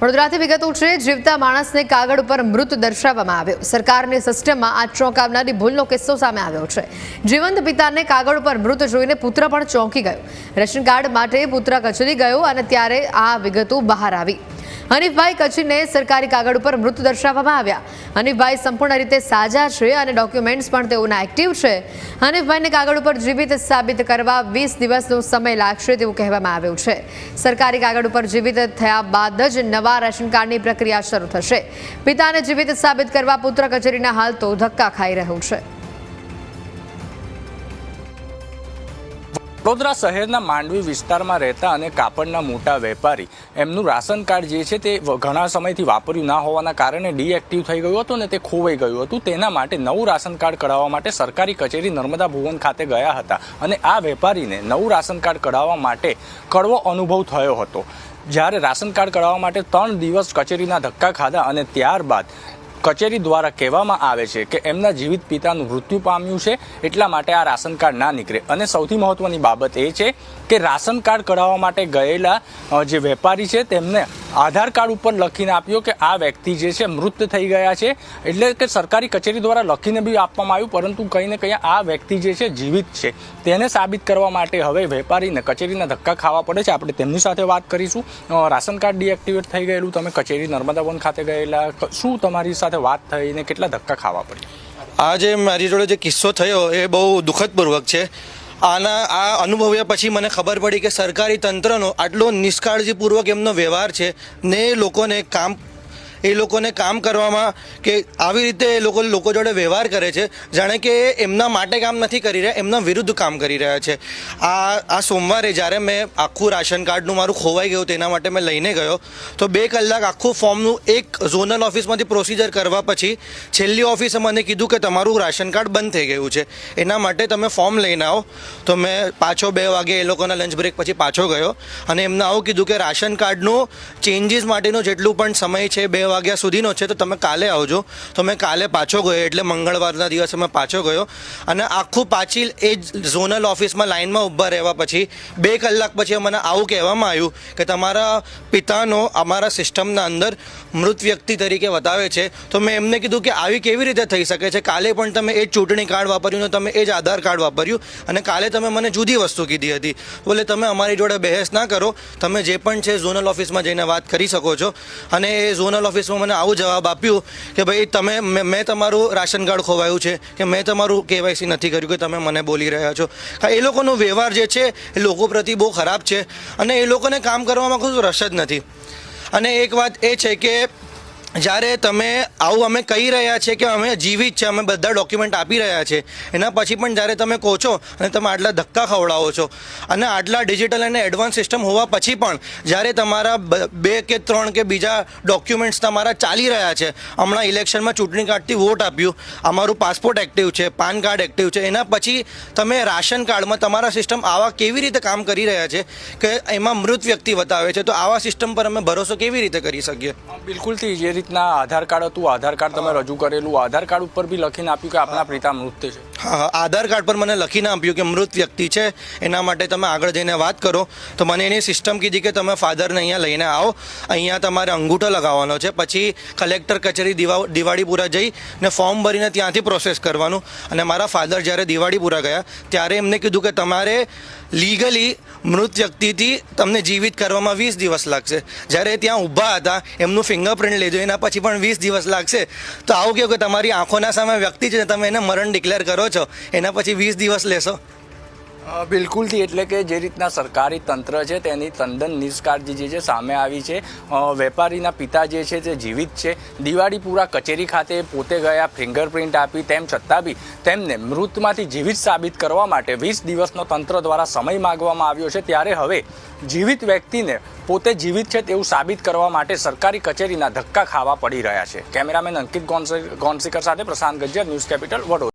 વડોદરાથી વિગતો છે જીવતા માણસને કાગળ ઉપર મૃત દર્શાવવામાં આવ્યો. સરકારની સિસ્ટમમાં આ ચોંકાવનારી ભૂલનો કિસ્સો સામે આવ્યો છે. જીવંત પિતાને કાગળ ઉપર મૃત જોઈને પુત્ર પણ ચોંકી ગયો. રેશન કાર્ડ માટે પુત્ર કચરી ગયો અને ત્યારે આ વિગતો બહાર આવી. હનીફભાઈ કચ્છીને સરકારી કાગળ ઉપર મૃત દર્શાવવામાં આવ્યા. હનીફભાઈ સંપૂર્ણ રીતે સાજા છે અને ડોક્યુમેન્ટ્સ પણ તેઓના એક્ટિવ છે. હનીફભાઈને કાગળ ઉપર જીવિત સાબિત કરવા વીસ દિવસનો સમય લાગશે તેવું કહેવામાં આવ્યું છે. સરકારી કાગળ ઉપર જીવિત થયા બાદ જ નવા રાશન કાર્ડની પ્રક્રિયા શરૂ થશે. પિતાને જીવિત સાબિત કરવા પુત્ર કચેરીના હાલ તો ધક્કા ખાઈ રહ્યું છે. વડોદરા શહેરના માંડવી વિસ્તારમાં રહેતા અને કાપડના મોટા વેપારી એમનું રાશન કાર્ડ જે છે તે ઘણા સમયથી વાપર્યું ના હોવાના કારણે ડીએક્ટિવ થઈ ગયું હતું ને તે ખોવાઈ ગયું હતું. તેના માટે નવું રાશન કાર્ડ કઢાવવા માટે સરકારી કચેરી નર્મદા ભુવન ખાતે ગયા હતા અને આ વેપારીને નવું રાશન કાર્ડ કઢાવવા માટે કડવો અનુભવ થયો હતો. જ્યારે રાશન કાર્ડ કઢાવવા માટે ત્રણ દિવસ કચેરીના ધક્કા ખાધા અને ત્યારબાદ કચેરી દ્વારા કહેવામાં આવે છે કે એમના જીવિત પિતાનું મૃત્યુ પામ્યું છે એટલા માટે આ રાશન કાર્ડ ના નીકળે. અને સૌથી મહત્વની બાબત એ છે કે રાશન કાર્ડ કઢાવવા માટે ગયેલા જે વેપારી છે તેમને આધાર કાર્ડ ઉપર લખીને આપ્યો કે આ વ્યક્તિ જે છે મૃત થઈ ગયા છે. એટલે કે સરકારી કચેરી દ્વારા લખીને બી આપવામાં આવ્યું, પરંતુ કંઈ ને કંઈ આ વ્યક્તિ જે છે જીવિત છે. તેને સાબિત કરવા માટે હવે વેપારીને, કચેરીના ધક્કા ખાવા પડે છે. આપણે તેમની સાથે વાત કરીશું. રાશન કાર્ડ ડીએક્ટિવેટ થઈ ગયેલું. તમે કચેરી નર્મદા વન ખાતે ગયેલા. શું તમારી સાથે વાત થઈને કેટલા ધક્કા ખાવા પડ્યા? આ જે મારી જોડે જે કિસ્સો થયો, એ બહુ દુઃખદપૂર્વક છે. આના, આ અનુભવ્યા પછી મને ખબર પડી કે સરકારી તંત્રનો આટલો નિષ્કાળજીપૂર્વક એમનો વ્યવહાર છે ને લોકોને કામ એ લોકોને કામ કરવામાં કે આવી રીતે એ લોકો લોકો જોડે વ્યવહાર કરે છે, જાણે કે એમના માટે કામ નથી કરી રહ્યા, એમના વિરુદ્ધ કામ કરી રહ્યા છે. આ આ સોમવારે જ્યારે મેં આખું રાશન કાર્ડનું મારું ખોવાઈ ગયું તેના માટે મેં લઈને ગયો, તો બે કલાક આખું ફોર્મનું એક ઝોનલ ઓફિસમાંથી પ્રોસિજર કરવા પછી છેલ્લી ઓફિસે મને કીધું કે તમારું રાશન કાર્ડ બંધ થઈ ગયું છે. એના માટે તમે ફોર્મ લઈને આવો. તો મેં પાછો બે વાગે એ લોકોના લંચ બ્રેક પછી પાછો ગયો અને એમને આવું કીધું કે રાશન કાર્ડનું ચેન્જીસ માટેનો જેટલું પણ સમય છે, બે વાગ્યા સુધીનો છે, તો તમે કાલે આવજો. તો મેં કાલે પાછો ગયો, એટલે મંગળવારના દિવસે મેં પાછો ગયો. અને આખું પાછી એ ઝોનલ ઓફિસમાં લાઇનમાં ઊભા રહેવા પછી, બે કલાક પછી મને આવું કહેવામાં આવ્યું કે તમારા પિતાનો અમારા સિસ્ટમના અંદર મૃત વ્યક્તિ તરીકે બતાવે છે. તો મેં એમને કીધું કે આવી કેવી રીતે થઈ શકે છે? કાલે પણ તમે એ જ ચૂંટણી કાર્ડ વાપર્યું ને તમે એ જ આધાર કાર્ડ વાપર્યું અને કાલે તમે મને જુદી વસ્તુ કીધી હતી. બોલે, તમે અમારી જોડે બહેસ ના કરો. તમે જે પણ છે, ઝોનલ ઓફિસમાં જઈને વાત કરી શકો છો. અને એ ઝોનલ ઓફિસમાં મને આવો જવાબ આપ્યો કે ભાઈ, તમે, મેં તમારું રાશન કાર્ડ ખોવાયું છે કે મેં તમારું કેવાયસી નથી કર્યું કે તમે મને બોલી રહ્યા છો. એ લોકોનો વ્યવહાર જે છે, એ લોકો પ્રતિ બહુ ખરાબ છે અને એ લોકોને કામ કરવામાં કોઈ રસ જ નથી. અને એક વાત એ છે કે જ્યારે તમે આવું અમે કહી રહ્યા છીએ કે અમે જીવિત છે, અમે બધા ડોક્યુમેન્ટ આપી રહ્યા છે, એના પછી પણ જ્યારે તમે કહો છો અને તમે આટલા ધક્કા ખવડાવો છો અને આટલા ડિજિટલ અને એડવાન્સ સિસ્ટમ હોવા પછી પણ જ્યારે તમારા બે કે ત્રણ કે બીજા ડોક્યુમેન્ટ્સ તમારા ચાલી રહ્યા છે, હમણાં ઇલેક્શનમાં ચૂંટણી કાર્ડથી વોટ આપ્યું, અમારું પાસપોર્ટ એક્ટિવ છે, પાન કાર્ડ એક્ટિવ છે, એના પછી તમે રાશન કાર્ડમાં તમારા સિસ્ટમ આવા કેવી રીતે કામ કરી રહ્યા છે કે એમાં મૃત વ્યક્તિ બતાવે છે, તો આવા સિસ્ટમ પર અમે ભરોસો કેવી રીતે કરી શકીએ? બિલકુલથી. જે રીતના આધાર કાર્ડ હતું આધાર કાર્ડ તમે રજૂ કરેલું આધાર કાર્ડ ઉપર બી લખીને આપ્યું કે આપણા પિતા મૃત્યુ છે. હા હા, આધાર કાર્ડ પર મને લખીને આપ્યું કે મૃત વ્યક્તિ છે એના માટે તમે આગળ જઈને વાત કરો. તો મને એની સિસ્ટમ કીધી કે તમે ફાધરને અહીંયા લઈને આવો. અહીંયા તમારે અંગૂઠો લગાવવાનો છે. પછી કલેક્ટર કચેરી દિવા દિવાળીપુરા જઈ ને ફોર્મ ભરીને ત્યાંથી પ્રોસેસ કરવાનું. અને મારા ફાધર જ્યારે દિવાળીપુરા ગયા ત્યારે એમને કીધું કે તમારે લીગલી મૃત વ્યક્તિથી તમને જીવિત કરવામાં વીસ દિવસ લાગશે. જ્યારે ત્યાં ઊભા હતા એમનું ફિંગરપ્રિન્ટ લેજો એના પછી પણ વીસ દિવસ લાગશે. તો આવું કેવું કે તમારી આંખોના સામે વ્યક્તિ છે તમે એને મરણ ડિક્લેર કરો છો, એના પછી વીસ દિવસ લેશો. બિલકુલથી, એટલે કે જે રીતના સરકારી તંત્ર છે, તેની તદ્દન નિષ્કાળજી જે છે, સામે આવી છે. વેપારીના પિતા જે છે, તે જીવિત છે. દિવાળીપુરા કચેરી ખાતે પોતે ગયા, ફિંગરપ્રિન્ટ આપી, તેમ છતાં બી તેમને મૃતમાંથી જીવિત સાબિત કરવા માટે વીસ દિવસનો તંત્ર દ્વારા સમય માગવામાં આવ્યો છે. ત્યારે હવે જીવિત વ્યક્તિને પોતે જીવિત છે તેવું સાબિત કરવા માટે સરકારી કચેરીના ધક્કા ખાવા પડી રહ્યા છે. કેમેરામેન અંકિત ગોન્સે- ગોન્સીકર સાથે પ્રશાંત ગજ્જર, ન્યૂઝ કેપિટલ વડોદરા.